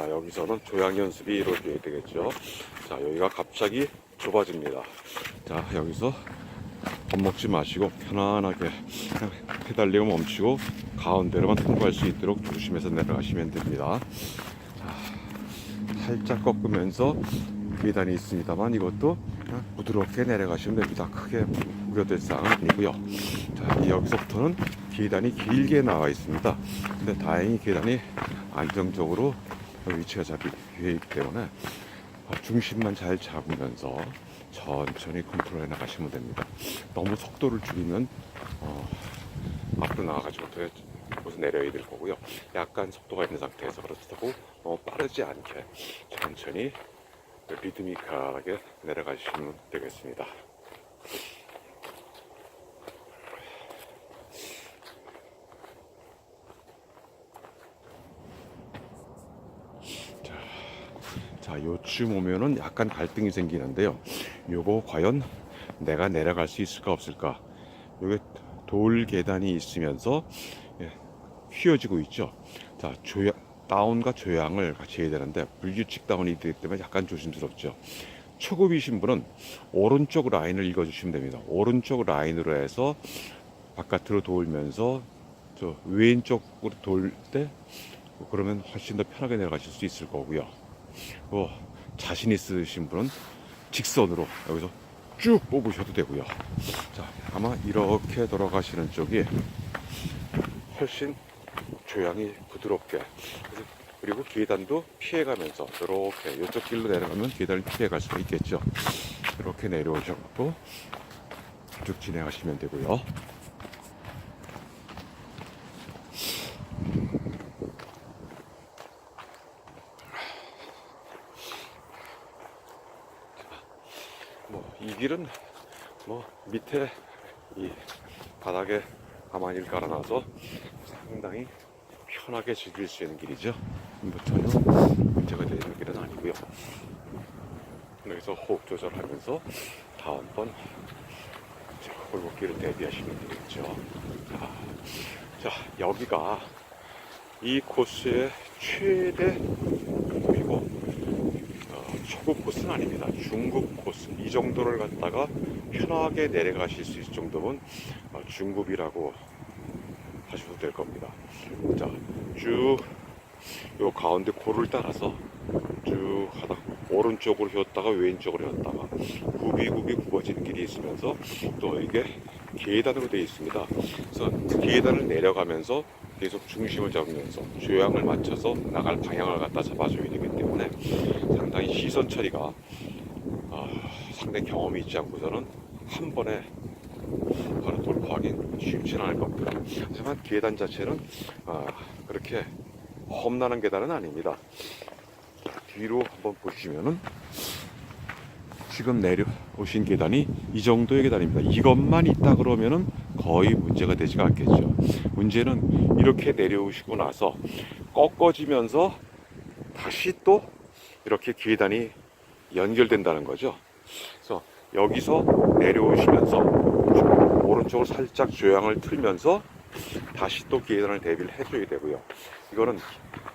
자, 여기서는 조향 연습이 이루어져야 되겠죠. 자, 여기가 갑자기 좁아집니다. 자, 여기서 겁 먹지 마시고 편안하게 페달링을 멈추고 가운데로만 통과할 수 있도록 조심해서 내려가시면 됩니다. 자, 살짝 꺾으면서 계단이 있습니다만 이것도 부드럽게 내려가시면 됩니다. 크게 우려될 사항은 아니고요. 자, 여기서부터는 계단이 길게 나와 있습니다. 근데 다행히 계단이 안정적으로 위치가 잡히기 때문에 어, 중심만 잘 잡으면서 천천히 컨트롤해 나가시면 됩니다. 너무 속도를 줄이면 어, 앞으로 나가가지고 곳에 내려야 될 거고요. 약간 속도가 있는 상태에서 그렇다고 너무 빠르지 않게 천천히 리드미컬하게 내려가시면 되겠습니다. 자, 요쯤 오면은 약간 갈등이 생기는데요. 요거 과연 내가 내려갈 수 있을까 없을까? 요게 돌 계단이 있으면서 예, 휘어지고 있죠. 자, 조양, 다운과 조양을 같이 해야 되는데 불규칙 다운이 되기 때문에 약간 조심스럽죠. 초급이신 분은 오른쪽 라인을 읽어주시면 됩니다. 오른쪽 라인으로 해서 바깥으로 돌면서 저 왼쪽으로 돌 때 그러면 훨씬 더 편하게 내려가실 수 있을 거고요. 어, 자신 있으신 분은 직선으로 여기서 쭉 뽑으셔도 되고요. 자, 아마 이렇게 돌아가시는 쪽이 훨씬 조향이 부드럽게 그리고 계단도 피해가면서 이렇게 이쪽 길로 내려가면 계단을 피해갈 수가 있겠죠. 이렇게 내려오셔서 쭉 진행하시면 되고요. 뭐 이 길은 뭐 밑에 이 바닥에 가만히 깔아놔서 상당히 편하게 즐길 수 있는 길이죠. 뭐 전혀 문제가 되는 길은 아니고요. 여기서 호흡 조절하면서 다음번 자, 골목길을 대비하시면 되겠죠. 자, 자 여기가 이 코스의 최대 초급 코스는 아닙니다. 중급 코스. 이 정도를 갖다가 편하게 내려가실 수 있을 정도면 어, 중급이라고 하셔도 될 겁니다. 자, 쭉, 요 가운데 고를 따라서 쭉 하다 오른쪽으로 휘었다가 왼쪽으로 휘었다가 굽이굽이 굽어지는 길이 있으면서 또 이게 계단으로 되어 있습니다. 그래서 계단을 내려가면서 계속 중심을 잡으면서 조향을 맞춰서 나갈 방향을 갖다 잡아줘야 되기 때문에 상당히 시선 처리가 아, 상당히 경험이 있지 않고서는 한 번에 바로 돌파하기 쉽지는 않을 겁니다. 하지만 계단 자체는 아, 그렇게 험난한 계단은 아닙니다. 뒤로 한번 보시면은 지금 내려오신 계단이 이 정도의 계단입니다. 이것만 있다 그러면은 거의 문제가 되지가 않겠죠. 문제는 이렇게 내려오시고 나서 꺾어지면서 다시 또 이렇게 계단이 연결된다는 거죠. 그래서 여기서 내려오시면서 오른쪽으로 살짝 조향을 틀면서 다시 또 계단을 대비를 해줘야 되고요. 이거는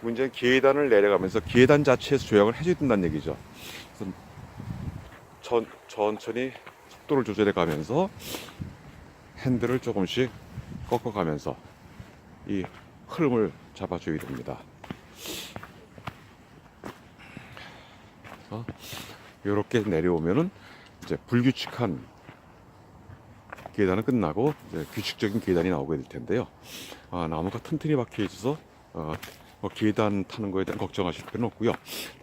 문제는 계단을 내려가면서 계단 자체에서 조향을 해줘야 된다는 얘기죠. 천, 천천히 속도를 조절해 가면서 핸들을 조금씩 꺾어가면서 이 흐름을 잡아줘야 됩니다. 이렇게 내려오면은 이제 불규칙한 계단은 끝나고 규칙적인 계단이 나오게 될 텐데요. 아, 나무가 튼튼히 박혀 있어서 어, 뭐 계단 타는 거에 대한 걱정하실 필요는 없고요.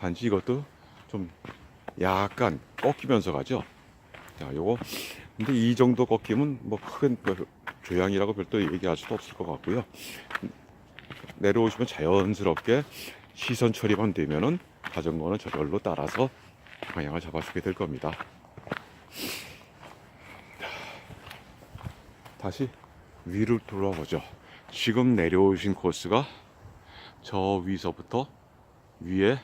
단지 이것도 좀 약간 꺾이면서 가죠. 자, 요거 근데 이 정도 꺾이면 뭐큰 조향이라고 별도 얘기할 수도 없을 것 같고요. 내려오시면 자연스럽게 시선 처리만 되면은 자전거는 저절로 따라서 방향을 잡아주게 될 겁니다. 다시 위를 돌아보죠. 지금 내려오신 코스가 저 위서부터 위에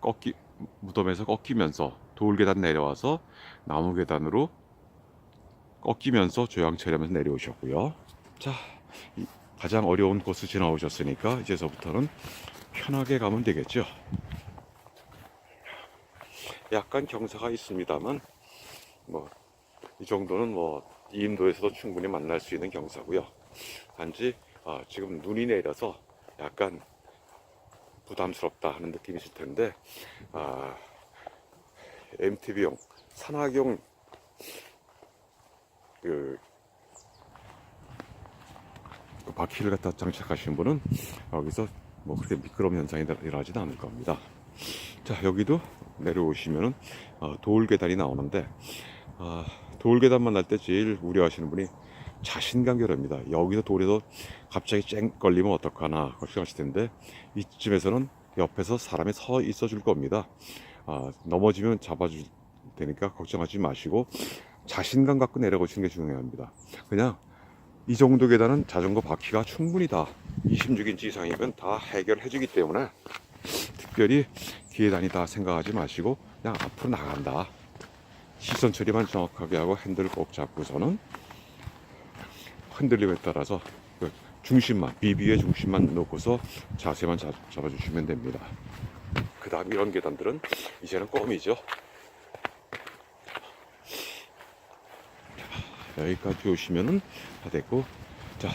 꺾기 무덤에서 꺾이면서 돌 계단 내려와서 나무 계단으로 꺾이면서 조향 처리하면서 내려오셨고요. 자, 이 가장 어려운 코스 지나오셨으니까 이제서부터는 편하게 가면 되겠죠. 약간 경사가 있습니다만 뭐 이 정도는 뭐 이인도에서도 충분히 만날 수 있는 경사고요. 단지 아, 지금 눈이 내려서 약간 부담스럽다 하는 느낌이 있을 텐데 아, MTB용 산악용 그, 그 바퀴를 갖다 장착하신 분은 여기서 뭐 그렇게 미끄러움 현상이 일어나지는 않을 겁니다. 자 여기도 내려오시면은 어, 돌 계단이 나오는데 아, 돌 계단 만날 때 제일 우려하시는 분이 자신감 결여입니다. 여기서 돌에서 갑자기 쨍 걸리면 어떡하나 걱정하실 텐데 이쯤에서는 옆에서 사람이 서 있어 줄 겁니다. 아, 넘어지면 잡아줄 테니까 걱정하지 마시고 자신감 갖고 내려오시는 게 중요합니다. 그냥 이 정도 계단은 자전거 바퀴가 충분히 다 26인치 이상이면 다 해결해 주기 때문에 특별히 계단이다 생각하지 마시고 그냥 앞으로 나간다. 시선 처리만 정확하게 하고 핸들을 꼭 잡고서는 흔들림에 따라서 그 중심만 비비의 중심만 놓고서 자세만 잡, 잡아주시면 됩니다. 그 다음 이런 계단들은 이제는 껌이죠. 자, 여기까지 오시면은 다 됐고 자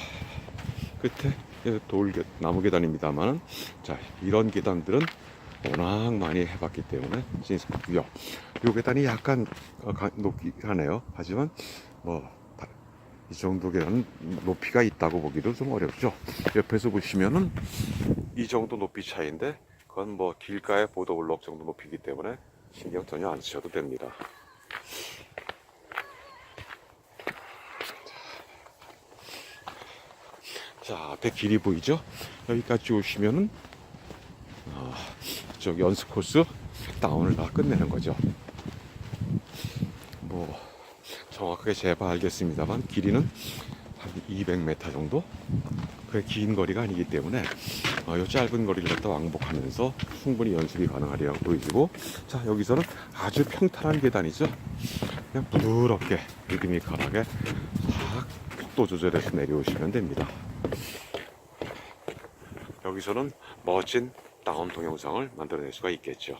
끝에 돌 계- 나무 계단입니다만 자 이런 계단들은 워낙 많이 해봤기 때문에 신스고요. 요 계단이 약간 어, 가- 높긴 하네요. 하지만 뭐 이 정도 계단 높이가 있다고 보기도 좀 어렵죠. 옆에서 보시면은 이 정도 높이 차이인데 그건 뭐 길가의 보도블록 정도 높이기 때문에 신경 전혀 안 쓰셔도 됩니다. 자, 앞에 길이 보이죠? 여기까지 오시면은 아, 저 연습 코스 다운을 다 끝내는 거죠. 뭐 정확하게 재봐 알겠습니다만 길이는 한 200m 정도? 그게 긴 거리가 아니기 때문에 어, 이 짧은 거리를 갖다 왕복하면서 충분히 연습이 가능하리라고 보여지고 자 여기서는 아주 평탄한 계단이죠. 그냥 부드럽게 리드미컬하게 싹 속도 조절해서 내려오시면 됩니다. 여기서는 멋진 다운 동영상을 만들어낼 수가 있겠죠.